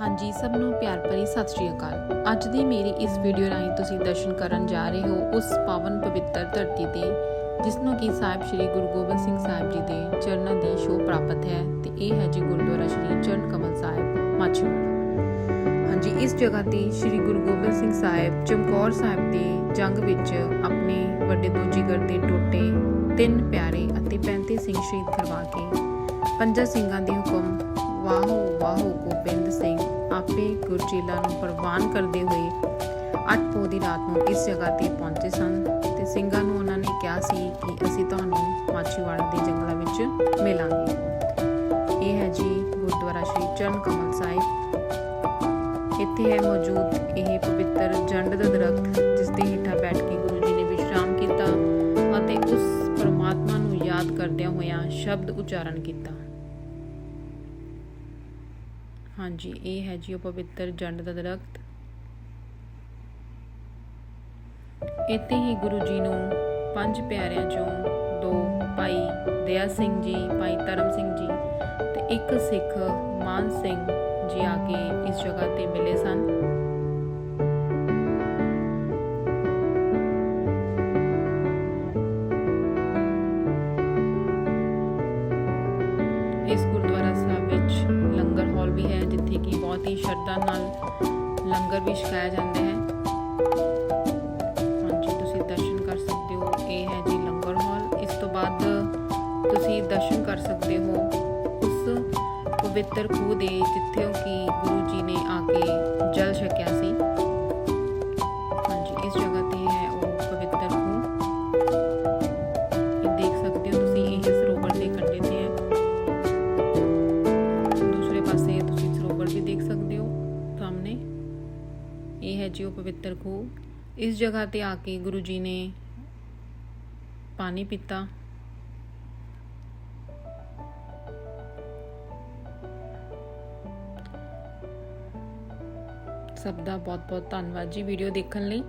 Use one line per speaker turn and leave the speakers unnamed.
ਹਾਂਜੀ, ਸਭ ਨੂੰ ਪਿਆਰ ਭਰੀ ਸਤਿ ਸ਼੍ਰੀ ਅਕਾਲ। ਅੱਜ ਦੀ ਮੇਰੀ ਇਸ ਵੀਡੀਓ ਰਾਹੀਂ ਤੁਸੀਂ ਦਰਸ਼ਨ ਕਰਨ ਜਾ ਰਹੇ ਹੋ ਉਸ ਪਾਵਨ ਪਵਿੱਤਰ ਧਰਤੀ ਤੇ ਜਿਸ ਨੂੰ ਕਿ ਸਾਹਿਬ ਸ੍ਰੀ ਗੁਰੂ ਗੋਬਿੰਦ ਸਿੰਘ ਸਾਹਿਬ ਜੀ ਦੇ ਚਰਨਾਂ ਦੀ ਸ਼ੋਅ ਪ੍ਰਾਪਤ ਹੈ ਤੇ ਇਹ ਹੈ ਜੀ ਗੁਰਦੁਆਰਾ ਸ੍ਰੀ ਚਰਨ ਕਮਲ ਸਾਹਿਬ ਮਾਛੀਵਾੜਾ ਹਾਂਜੀ, ਇਸ ਜਗ੍ਹਾ ਤੇ ਸ੍ਰੀ ਗੁਰੂ ਗੋਬਿੰਦ ਸਿੰਘ ਸਾਹਿਬ ਚਮਕੌਰ ਸਾਹਿਬ ਦੇ ਜੰਗ ਵਿੱਚ ਆਪਣੇ ਵੱਡੇ ਦੋ ਦੇ ਟੋਟੇ ਤਿੰਨ ਪਿਆਰੇ ਅਤੇ 35 ਸਿੰਘ ਸ਼ਹੀਦ ਕਰਵਾ ਕੇ, ਪੰਜਾਂ ਸਿੰਘਾਂ ਦੇ ਹੁਕਮ ਆਪੇ ਗੁਰਜੀਲਾ ਨੂੰ ਪ੍ਰਵਾਨ ਕਰਦੇ ਹੋਏ ਅੱਠ ਪੋਹ ਦੀ ਰਾਤ ਨੂੰ ਇਸ ਜਗ੍ਹਾ ਤੇ ਪਹੁੰਚੇ ਸਨ ਤੇ ਸਿੰਘਾਂ ਨੂੰ ਉਹਨਾਂ ਨੇ ਕਿਹਾ ਸੀ ਕਿ ਅਸੀਂ ਤੁਹਾਨੂੰ ਮਾਛੀਵਾੜਾ ਦੇ ਜੰਗਲਾਂ ਵਿੱਚ ਮਿਲਾਂਗੇ। ਇਹ ਹੈ ਜੀ ਗੁਰਦੁਆਰਾ ਸ਼੍ਰੀ ਚਰਨ ਕਮਲ ਸਾਹਿਬ। ਇੱਥੇ ਹੈ ਮੌਜੂਦ ਇਹ ਪਵਿੱਤਰ ਜੰਡ ਦਾ ਦਰਖਤ ਜਿਸ ਦੇ ਹੇਠਾਂ ਬੈਠ ਕੇ ਗੁਰੂ ਜੀ ਨੇ ਵਿਸ਼ਰਾਮ ਕੀਤਾ ਅਤੇ ਉਸ ਪਰਮਾਤਮਾ ਨੂੰ ਯਾਦ ਕਰਦਿਆਂ ਹੋਇਆਂ ਸ਼ਬਦ ਉਚਾਰਨ ਕੀਤਾ। ਹਾਂਜੀ, ਇਹ ਹੈ ਜੀ ਉਹ ਪਵਿੱਤਰ ਜੰਡ ਦਾ ਦਰਖਤ। ਇੱਥੇ ਹੀ ਗੁਰੂ ਜੀ ਨੂੰ ਪੰਜ ਪਿਆਰਿਆਂ ਚੋਂ ਦੋ ਭਾਈ ਦਇਆ ਸਿੰਘ ਜੀ, ਭਾਈ ਧਰਮ ਸਿੰਘ ਜੀ ਤੇ ਇੱਕ ਸਿੱਖ ਮਾਨ ਸਿੰਘ ਜੀ ਆ ਕੇ ਇਸ ਜਗ੍ਹਾ ਤੇ ਮਿਲੇ ਸਨ। ਇਸ ਬਹੁਤ ਹੀ ਸ਼ਰਧਾ ਨਾਲ ਲੰਗਰ ਵੀ ਛਕਾਇਆ ਜਾਂਦਾ ਹੈ। ਹਾਂਜੀ, ਤੁਸੀਂ ਦਰਸ਼ਨ ਕਰ ਸਕਦੇ ਹੋ। ਇਹ ਹੈ ਜੀ ਲੰਗਰ ਹਾਲ। ਇਸ ਤੋਂ ਬਾਅਦ ਤੁਸੀਂ ਦਰਸ਼ਨ ਕਰ ਸਕਦੇ ਹੋ ਉਸ ਪਵਿੱਤਰ ਖੂਹ ਦੇ ਜਿੱਥੇ ਇਹ ਹੈ ਜੀ ਉਹ ਪਵਿੱਤਰ ਖੂਹ ਇਸ ਜਗ੍ਹਾ ਤੇ ਆ ਕੇ ਗੁਰੂ ਜੀ ਨੇ ਪਾਣੀ ਪੀਤਾ ਸਭ ਦਾ ਬਹੁਤ ਬਹੁਤ ਧੰਨਵਾਦ ਜੀ ਵੀਡੀਓ ਦੇਖਣ ਲਈ